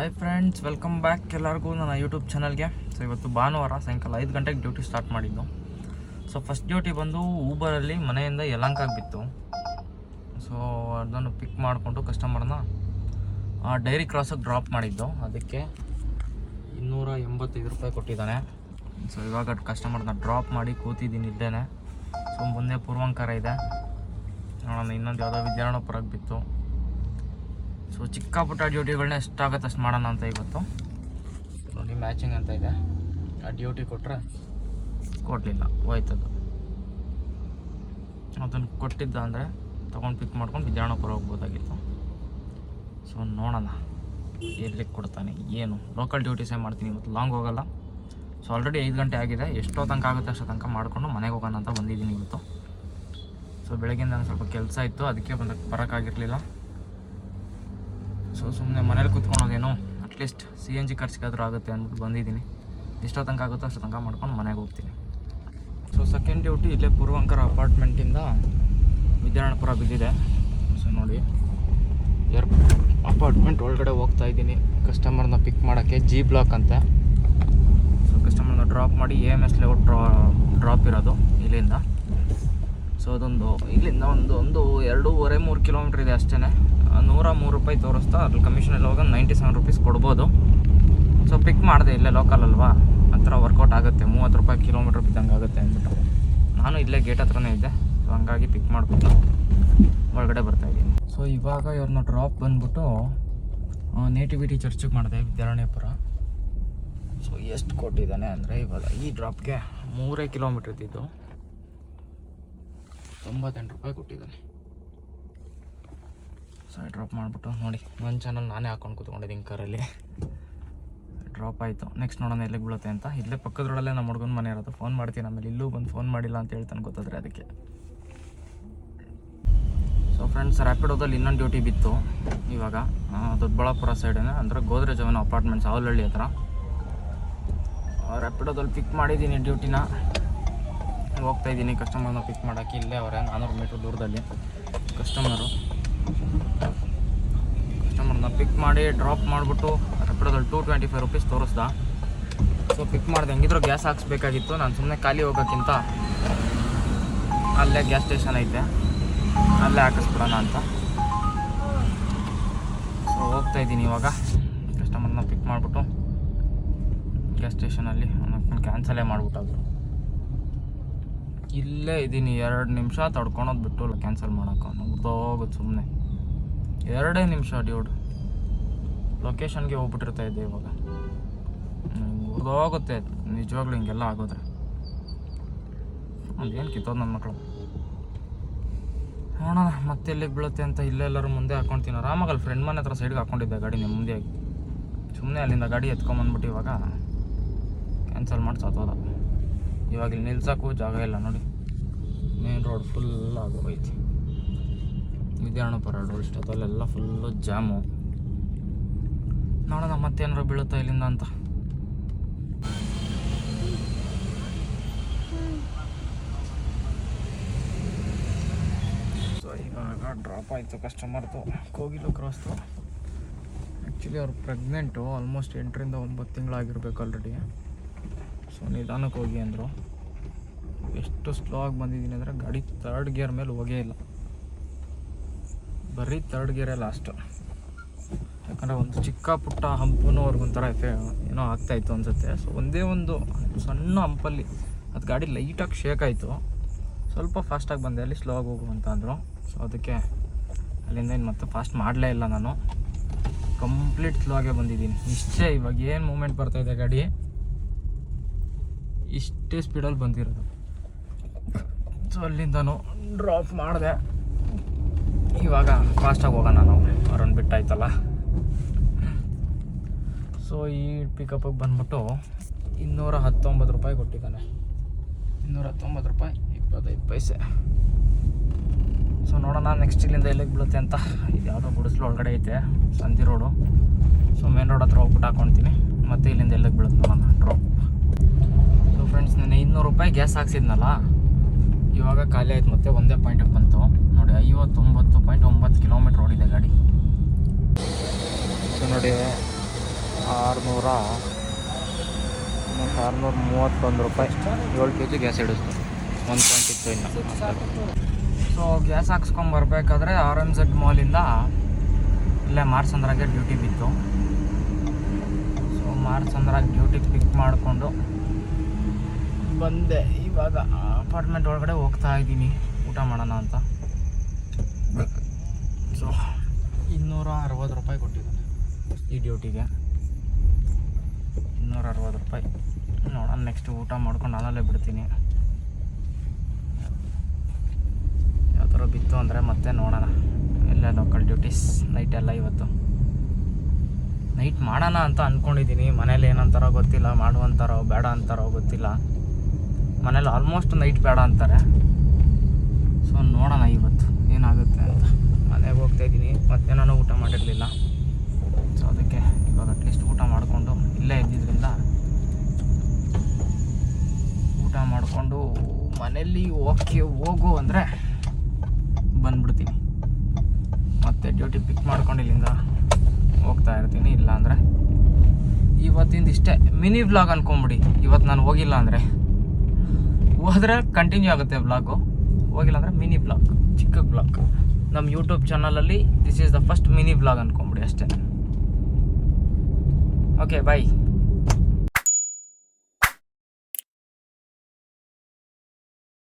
Hi friends welcome back ಎಲ್ಲರಿಗೂ ನನ್ನ YouTube ಚಾನಲ್ಗೆ ಸೊ ಇವತ್ತು ಭಾನುವಾರ ಸಾಯಂಕಾಲ ಐದು ಗಂಟೆಗೆ ಡ್ಯೂಟಿ ಸ್ಟಾರ್ಟ್ ಮಾಡಿದ್ದು. ಸೊ ಫಸ್ಟ್ ಡ್ಯೂಟಿ ಬಂದು ಊಬರಲ್ಲಿ ಮನೆಯಿಂದ ಯಲಂಕಾಗಿ ಬಿತ್ತು. ಸೊ ಅದನ್ನು ಪಿಕ್ ಮಾಡಿಕೊಂಡು ಕಸ್ಟಮರ್ನ ಡೈರಿ ಕ್ರಾಸಾಗಿ ಡ್ರಾಪ್ ಮಾಡಿದ್ದು. ಅದಕ್ಕೆ ಇನ್ನೂರ ಎಂಬತ್ತೈದು ರೂಪಾಯಿ ಕೊಟ್ಟಿದ್ದಾನೆ. ಸೊ ಇವಾಗ ಕಸ್ಟಮರ್ನ ಡ್ರಾಪ್ ಮಾಡಿ ಕೂತಿದ್ದೀನಿ ಇದ್ದೇನೆ ಸೊ ಮುಂದೆ ಪೂರ್ವಂಕಾರ ಇದೆ. ನೋಡೋಣ, ಇನ್ನೊಂದು ಯಾವುದೋ ವಿದ್ಯಾರಣ್ಯಪುರಕ್ಕೆ ಬಿತ್ತು. ಸೊ ಚಿಕ್ಕ ಪುಟ್ಟ ಡ್ಯೂಟಿಗಳನ್ನ ಎಷ್ಟಾಗತ್ತೆ ಅಷ್ಟು ಮಾಡೋಣ ಅಂತ ಇವತ್ತು. ನೋಡಿ ಮ್ಯಾಚಿಂಗ್ ಅಂತ ಇದೆ. ಆ ಡ್ಯೂಟಿ ಕೊಟ್ಟರೆ ಕೊಡಲಿಲ್ಲ, ಹೋಯ್ತದು. ಅದನ್ನು ಕೊಟ್ಟಿದ್ದ ಅಂದರೆ ತೊಗೊಂಡು ಪಿಕ್ ಮಾಡ್ಕೊಂಡು ವಿದ್ಯಾರಣ್ಯಪುರ ಹೋಗ್ಬೋದಾಗಿತ್ತು. ಸೊ ನೋಡೋಣ. ಎಲ್ಲಿಗೆ ಕೊಡ್ತಾನೆ, ಏನು? ಲೋಕಲ್ ಡ್ಯೂಟೀಸೇ ಮಾಡ್ತೀನಿ, ಇವತ್ತು ಲಾಂಗ್ ಹೋಗಲ್ಲ. ಸೊ ಆಲ್ರೆಡಿ ಐದು ಗಂಟೆ ಆಗಿದೆ. ಎಷ್ಟೋ ತನಕ ಆಗುತ್ತೆ ಅಷ್ಟೋ ತನಕ ಮಾಡಿಕೊಂಡು ಮನೆಗೆ ಹೋಗೋಣ ಅಂತ ಬಂದಿದ್ದೀನಿ ಇವತ್ತು. ಸೊ ಬೆಳಗ್ಗೆ ನಂಗೆ ಸ್ವಲ್ಪ ಕೆಲಸ ಇತ್ತು, ಅದಕ್ಕೆ ಬಂದಕ್ಕೆ ಬರೋಕ್ಕಾಗಿರಲಿಲ್ಲ ಸೊ ಸುಮ್ಮನೆ ಮನೇಲಿ ಕುತ್ಕೊಳ್ಳೋದೇನೋ at least C N G ಖರ್ಚಿಗಾದರೂ ಆಗುತ್ತೆ ಅಂದ್ಬಿಟ್ಟು ಬಂದಿದ್ದೀನಿ. ಎಷ್ಟೋ ತನಕ ಆಗುತ್ತೋ ಅಷ್ಟು ತನಕ ಮಾಡ್ಕೊಂಡು ಮನೆಗೆ ಹೋಗ್ತೀನಿ. ಸೊ ಸೆಕೆಂಡ್ ಡ್ಯೂಟಿ ಇಲ್ಲೇ ಪೂರ್ವಂಕರ ಅಪಾರ್ಟ್ಮೆಂಟಿಂದ ವಿದ್ಯಾರಣಪುರ ಬಿದ್ದಿದೆ. ಸೊ ನೋಡಿ ಏರ್ ಅಪಾರ್ಟ್ಮೆಂಟ್ ಒಳಗಡೆ ಹೋಗ್ತಾ ಇದ್ದೀನಿ. ಕಸ್ಟಮರ್ನ ಪಿಕ್ ಮಾಡೋಕ್ಕೆ ಜಿ ಬ್ಲಾಕ್ ಅಂತೆ. ಸೊ ಕಸ್ಟಮರ್ನ ಡ್ರಾಪ್ ಮಾಡಿ ಎ ಎಂ ಎಸ್ ಲೇಔಟ್ ಡ್ರಾ ಡ್ರಾಪ್ ಇರೋದು ಇಲ್ಲಿಂದ. ಸೊ ಅದೊಂದು, ಇಲ್ಲಿಂದ ಒಂದು ಒಂದು ಎರಡೂವರೆ, ಮೂರು ಕಿಲೋಮೀಟ್ರ್ ಇದೆ ಅಷ್ಟೇ ನೂರ ಮೂರು ರೂಪಾಯಿ ತೋರಿಸ್ತಾ ಅದ್ರಲ್ಲಿ ಕಮಿಷನ್ ಎಲ್ಲ ನೈಂಟಿ ಸೆವೆನ್ ರುಪೀಸ್ ಕೊಡ್ಬೋದು. ಸೊ ಪಿಕ್ ಮಾಡಿದೆ ಇಲ್ಲೇ ಲೋಕಲ್ ಅಲ್ವಾ? ಹತ್ರ ವರ್ಕೌಟ್ ಆಗುತ್ತೆ, ಮೂವತ್ತು ರೂಪಾಯಿ ಕಿಲೋಮೀಟ್ರ್ ಬಿದ್ದಂಗೆ ಆಗುತ್ತೆ ಅಂದ್ಬಿಟ್ಟು. ನಾನು ಇಲ್ಲೇ ಗೇಟ್ ಹತ್ರನೇ ಇದ್ದೆ. ಸೊ ಹಂಗಾಗಿ ಪಿಕ್ ಮಾಡಿಬಿಟ್ಟು ಒಳಗಡೆ ಬರ್ತಾಯಿದ್ದೀನಿ ಸೊ ಇವಾಗ ಇವ್ರನ್ನ ಡ್ರಾಪ್ ಬಂದ್ಬಿಟ್ಟು ನೇಟಿವಿಟಿ ಚರ್ಚೆಗೆ ಮಾಡಿದೆ, ವಿದ್ಯಾರಣ್ಯಪುರ. ಸೊ ಎಷ್ಟು ಕೊಟ್ಟಿದ್ದಾನೆ ಅಂದರೆ ಇವಾಗ ಈ ಡ್ರಾಪ್ಗೆ ಮೂರೇ ಕಿಲೋಮೀಟ್ರ್ ಇದ್ದಿದ್ದು. ತೊಂಬತ್ತೆಂಟು ರೂಪಾಯಿ ಕೊಟ್ಟಿದ್ದಾನೆ. ಸೊ ಡ್ರಾಪ್ ಮಾಡಿಬಿಟ್ಟು ನೋಡಿ. ಒಂದು ಚಾನಲ್ ನಾನೇ ಹಾಕೊಂಡು ಕೂತ್ಕೊಂಡಿದ್ದೀನಿ ಕಾರಲ್ಲಿ. ಡ್ರಾಪ್ ಆಯಿತು. ನೆಕ್ಸ್ಟ್ ನೋಡೋಣ ಎಲ್ಲಿಗೆ ಬೀಳುತ್ತೆ ಅಂತ. ಇಲ್ಲೇ ಪಕ್ಕದ ರೋಡಲ್ಲೇ ನಮ್ಮ ಹುಡುಗನ ಮನೆ ಇರೋದು. ಫೋನ್ ಮಾಡ್ತೀನಿ. ಆಮೇಲೆ ಇಲ್ಲೂ ಬಂದು ಫೋನ್ ಮಾಡಿಲ್ಲ ಅಂತ ಹೇಳ್ತಾನೆ ಗೊತ್ತಾದ್ರೆ ಅದಕ್ಕೆ. ಸೊ ಫ್ರೆಂಡ್ಸ್ ರ್ಯಾಪಿಡೋದಲ್ಲಿ ಇನ್ನೊಂದು ಡ್ಯೂಟಿ ಬಿತ್ತು. ಇವಾಗ ದೊಡ್ಡಬಳ್ಳಾಪುರ ಸೈಡೇನೆ ಅಂದರೆ ಗೋದ್ರೇಜ್ ಅವನ ಅಪಾರ್ಟ್ಮೆಂಟ್ಸ್ ಅವಲಹಳ್ಳಿ ಹತ್ರ. ರ್ಯಾಪಿಡೋದಲ್ಲಿ ಪಿಕ್ ಮಾಡಿದ್ದೀನಿ ಡ್ಯೂಟಿನ ಹೋಗ್ತಾ ಇದ್ದೀನಿ. ಕಸ್ಟಮರ್ನ ಪಿಕ್ ಮಾಡೋಕ್ಕೆ ಇಲ್ಲೇ ಅವರೇ, ನಾನ್ನೂರು ಮೀಟ್ರ್ ದೂರದಲ್ಲಿ. ಕಸ್ಟಮರು ಕಸ್ಟಮರ್ನ ಪಿಕ್ ಮಾಡಿ ಡ್ರಾಪ್ ಮಾಡಿಬಿಟ್ಟು ರೆಪಿಡೋದಲ್ಲಿ ಟೂ ಟ್ವೆಂಟಿ ಫೈವ್ ರುಪೀಸ್ ತೋರಿಸ್ದ. ಸೊ ಪಿಕ್ ಮಾಡಿದೆ. ಹೆಂಗಿದ್ರು ಗ್ಯಾಸ್ ಹಾಕ್ಸ್ಬೇಕಾಗಿತ್ತು. ನಾನು ಸುಮ್ಮನೆ ಖಾಲಿ ಹೋಗೋಕ್ಕಿಂತ ಅಲ್ಲೇ ಗ್ಯಾಸ್ ಸ್ಟೇಷನ್ ಐತೆ. ಅಲ್ಲೇ ಹಾಕಿಸ್ಬಿಡೋಣ ಅಂತ. ಸೊ ಹೋಗ್ತಾ ಇದ್ದೀನಿ ಇವಾಗ. ಕಸ್ಟಮರ್ನ ಪಿಕ್ ಮಾಡಿಬಿಟ್ಟು ಗ್ಯಾಸ್ ಸ್ಟೇಷನಲ್ಲಿ ಕ್ಯಾನ್ಸಲೇ ಮಾಡಿಬಿಟ್ಟಾದ್ರು ಇಲ್ಲೇ ಇದ್ದೀನಿ. ಎರಡು ನಿಮಿಷ ತಡ್ಕೊಳೋದು ಬಿಟ್ಟು ಕ್ಯಾನ್ಸಲ್ ಮಾಡೋಕೆ ಉರ್ದೋಗುತ್ತೆ ಸುಮ್ಮನೆ ಎರಡೇ ನಿಮಿಷ ಡ್ಯೂಡ್ ಲೊಕೇಶನ್ಗೆ ಹೋಗ್ಬಿಟ್ಟಿರ್ತಾ ಇದ್ದೆ ಇವಾಗ. ಮುಗ್ದೋಗುತ್ತೆ ನಿಜವಾಗ್ಲೂ ಹಿಂಗೆಲ್ಲ ಆಗೋದ್ರೆ. ಅದೇನು ಕಿತ್ತೋದು ನನ್ನ ಮಕ್ಕಳು ನೋಡೋಣ ಮತ್ತೆ ಎಲ್ಲಿಗೆ ಬೀಳುತ್ತೆ ಅಂತ ಇಲ್ಲೇ ಎಲ್ಲರೂ ಮುಂದೆ ಹಾಕ್ಕೊಂತೀನಿ ಆರಾಮಾಗಿ ಅಲ್ಲಿ ಫ್ರೆಂಡ್ ಮನೆ ಹತ್ರ ಸೈಡ್ಗೆ ಹಾಕ್ಕೊಂಡಿದ್ದೆ ಗಾಡಿ ನೆಮ್ಮದಿಯಾಗಿ. ಸುಮ್ಮನೆ ಅಲ್ಲಿಂದ ಗಾಡಿ ಎತ್ಕೊಂಬಂದ್ಬಿಟ್ಟು ಇವಾಗ. ಕ್ಯಾನ್ಸಲ್ ಮಾಡಿ ಸತ್ತೋದ ಇವಾಗ ಇಲ್ಲಿ ನಿಲ್ಸೋಕ್ಕೂ ಜಾಗ ಇಲ್ಲ ನೋಡಿ. ಮೇನ್ ರೋಡ್ ಫುಲ್ ಆಗೋಗೈತಿ. ವಿದ್ಯಾರಣಪುರ ರೋಡ್ ಅಲ್ಲೆಲ್ಲ ಫುಲ್ಲು ಜಾಮು. ನೋಡೋಣ ಮತ್ತೇನಾರು ಬೀಳುತ್ತಾ ಇಲ್ಲಿಂದ ಅಂತ. ಸೊ ಇವಾಗ ಡ್ರಾಪ್ ಆಯಿತು ಕಸ್ಟಮರ್ದು ಕೋಗಿಲು ಕ್ರಾಸ್ದು ಆ್ಯಕ್ಚುಲಿ ಅವ್ರು ಪ್ರೆಗ್ನೆಂಟು ಆಲ್ಮೋಸ್ಟ್ ಎಂಟರಿಂದ ಒಂಬತ್ತು ತಿಂಗಳಾಗಿರ್ಬೇಕು ಆಲ್ರೆಡಿ ಸೊ ನಿಧಾನಕ್ಕೆ ಹೋಗಿ ಅಂದರು. ಎಷ್ಟು ಸ್ಲೋ ಆಗಿ ಬಂದಿದ್ದೀನಿ ಅಂದರೆ ಗಾಡಿ ತರ್ಡ್ ಗೇರ್ ಮೇಲೆ ಹೋಗೇ ಇಲ್ಲ. ಬರೀ ತರ್ಡ್ ಗೇರೇ ಲಾಸ್ಟು ಯಾಕಂದರೆ ಒಂದು ಚಿಕ್ಕ ಪುಟ್ಟ ಹಂಪನು ಅವ್ರಿಗೊಂಥರ ಎಫೆ ಏನೋ ಆಗ್ತಾಯಿತ್ತು ಅನಿಸುತ್ತೆ. ಸೊ ಒಂದೇ ಒಂದು ಸಣ್ಣ ಹಂಪಲ್ಲಿ ಅದು ಗಾಡಿ ಲೈಟಾಗಿ ಶೇಕ್ ಆಯಿತು. ಸ್ವಲ್ಪ ಫಾಸ್ಟಾಗಿ ಬಂದೆ, ಅಲ್ಲಿ ಸ್ಲೋ ಆಗಿ ಹೋಗು ಅಂತ ಅಂದರು. ಸೊ ಅದಕ್ಕೆ ಅಲ್ಲಿಂದ ಏನು ಮತ್ತೆ ಫಾಸ್ಟ್ ಮಾಡಲೇ ಇಲ್ಲ ನಾನು. ಕಂಪ್ಲೀಟ್ ಸ್ಲೋ ಆಗೇ ಬಂದಿದ್ದೀನಿ. ನಿಶ್ಚಯ ಇವಾಗ ಏನು ಮೂಮೆಂಟ್ ಬರ್ತಾಯಿದೆ ಗಾಡಿ? ಇಷ್ಟೇ ಸ್ಪೀಡಲ್ಲಿ ಬಂದಿರೋದು. ಸೊ ಅಲ್ಲಿಂದನು ಡ್ರಾಪ್ ಮಾಡಿದೆ. ಇವಾಗ ಫಾಸ್ಟಾಗಿ ಹೋಗೋಣ ನಾವು. ಅರೌಂಡ್ ಬಿಟ್ಟಾಯ್ತಲ್ಲ. ಸೊ ಈ ಪಿಕಪಿಗೆ ಬಂದ್ಬಿಟ್ಟು ಇನ್ನೂರ ಹತ್ತೊಂಬತ್ತು ರೂಪಾಯಿ ಕೊಟ್ಟಿದ್ದಾನೆ. ಇನ್ನೂರ ಹತ್ತೊಂಬತ್ತು ರೂಪಾಯಿ, ಇಪ್ಪತ್ತೈದು ಪೈಸೆ. ಸೊ ನೋಡೋಣ ನೆಕ್ಸ್ಟ್ ಇಲ್ಲಿಂದ ಎಲ್ಲಿಗೆ ಬೀಳುತ್ತೆ ಅಂತ. ಇದು ಯಾವುದೋ ಗುಡಿಸ್ಲು ಒಳಗಡೆ ಐತೆ ಸಂತಿ ರೋಡು ಸೊ ಮೇನ್ ರೋಡ್ ಹತ್ರ ಹೋಗ್ಬಿಟ್ಟು ಹಾಕ್ಕೊಳ್ತೀನಿ ಮತ್ತು ಇಲ್ಲಿಂದ ಎಲ್ಲಿಗೆ ಬೀಳುತ್ತೆ ನೋಡೋಣ ಡ್ರಾಪ್ ಫ್ರೆಂಡ್ಸ್ ನಾನು ಇನ್ನೂರು ರೂಪಾಯಿ ಗ್ಯಾಸ್ ಹಾಕ್ಸಿದ್ನಲ್ಲ, ಇವಾಗ ಖಾಲಿ ಆಯ್ತು ಮತ್ತೆ ಒಂದೇ ಪಾಯಿಂಟಿಗೆ ಬಂತು. ನೋಡಿ, ಐವತ್ತೊಂಬತ್ತು ಪಾಯಿಂಟ್ ಒಂಬತ್ತು ಕಿಲೋಮೀಟ್ರ್ ಓಡಿದೆ ಗಾಡಿ. ಸೊ ನೋಡಿ, ಆರುನೂರ ಮತ್ತು ಆರುನೂರ ಮೂವತ್ತೊಂದು ರೂಪಾಯಿ. ಏಳು ಕೆ ಜಿ ಗ್ಯಾಸ್ ಹಿಡಿಸ್ತು ಒಂದು ಪಾಯಿಂಟ್ ಇತ್ತು ಇನ್ನು. ಸೊ ಗ್ಯಾಸ್ ಹಾಕ್ಸ್ಕೊಂಬರ್ಬೇಕಾದ್ರೆ ಆರ್ ಎಂ ಝೆಡ್ ಮಾಲಿಂದ ಇಲ್ಲೇ ಮಾರ್ಸಂದ್ರಾಗೆ ಡ್ಯೂಟಿ ಬಿತ್ತು. ಸೊ ಮಾರ್ಸಂದ್ರಾಗ ಡ್ಯೂಟಿ ಪಿಕ್ ಮಾಡಿಕೊಂಡು ಬಂದೆ. ಇವಾಗ ಅಪಾರ್ಟ್ಮೆಂಟ್ ಒಳಗಡೆ ಹೋಗ್ತಾ ಇದ್ದೀನಿ. ಊಟ ಮಾಡೋಣ ಅಂತ. ಸೊ ಇನ್ನೂರ ಅರವತ್ತು ರೂಪಾಯಿ ಕೊಟ್ಟಿದ್ದಾನೆ ಈ ಡ್ಯೂಟಿಗೆ ಇನ್ನೂರ ಅರವತ್ತು ರೂಪಾಯಿ. ನೋಡೋಣ ನೆಕ್ಸ್ಟ್ ಊಟ ಮಾಡ್ಕೊಂಡು ನಾನಲ್ಲೇ ಬಿಡ್ತೀನಿ. ಯಾವ ಥರ ಬಿತ್ತು ಅಂದರೆ ಮತ್ತೆ ನೋಡೋಣ. ಎಲ್ಲ ಲೋಕಲ್ ಡ್ಯೂಟೀಸ್ ನೈಟ್ ಎಲ್ಲ ಇವತ್ತು. ನೈಟ್ ಮಾಡೋಣ ಅಂತ ಅಂದ್ಕೊಂಡಿದ್ದೀನಿ ಮನೇಲಿ ಏನಂತಾರೋ ಗೊತ್ತಿಲ್ಲ, ಮಾಡುವಂತಾರೋ, ಬೇಡ ಅಂತಾರೋ ಗೊತ್ತಿಲ್ಲ. ಮನೇಲಿ ಆಲ್ಮೋಸ್ಟ್ ನೈಟ್ ಬೇಡ ಅಂತಾರೆ. ಸೊ ನೋಡೋಣ ಇವತ್ತು ಏನಾಗುತ್ತೆ ಅಂತ. ಮನೆಗೆ ಹೋಗ್ತಾ ಇದ್ದೀನಿ. ಮತ್ತೆ ನಾನು ಊಟ ಮಾಡಿರಲಿಲ್ಲ. ಸೊ ಅದಕ್ಕೆ ಇವಾಗ ಅಟ್ಲೀಸ್ಟ್ ಊಟ ಮಾಡಿಕೊಂಡು ಇಲ್ಲೇ ಇದ್ದಿದ್ದರಿಂದ ಊಟ ಮಾಡಿಕೊಂಡು ಮನೇಲಿ ಓಕೆ ಹೋಗು ಅಂದರೆ ಬಂದ್ಬಿಡ್ತೀನಿ. ಮತ್ತೆ ಡ್ಯೂಟಿ ಪಿಕ್ ಮಾಡ್ಕೊಂಡು ಇಲ್ಲಿಂದ ಹೋಗ್ತಾ ಇರ್ತೀನಿ. ಇಲ್ಲ ಅಂದರೆ ಇವತ್ತಿಂದ ಇಷ್ಟೇ. ಮಿನಿ ವ್ಲಾಗ್ ಅನ್ಕೊಂಬಿಡಿ ಇವತ್ತು ನಾನು ಹೋಗಿಲ್ಲ ಅಂದರೆ. ಹೋದ್ರೆ ಕಂಟಿನ್ಯೂ ಆಗುತ್ತೆ ಬ್ಲಾಗು ಹೋಗಿಲ್ಲ ಅಂದರೆ ಮಿನಿ ಬ್ಲಾಗ್ ಚಿಕ್ಕ ಬ್ಲಾಗ್ ನಮ್ಮ ಯೂಟ್ಯೂಬ್ ಚಾನಲಲ್ಲಿ this is the first mini blog ಅಂದ್ಕೊಂಬಿಡಿ ಅಷ್ಟೇ. Okay bye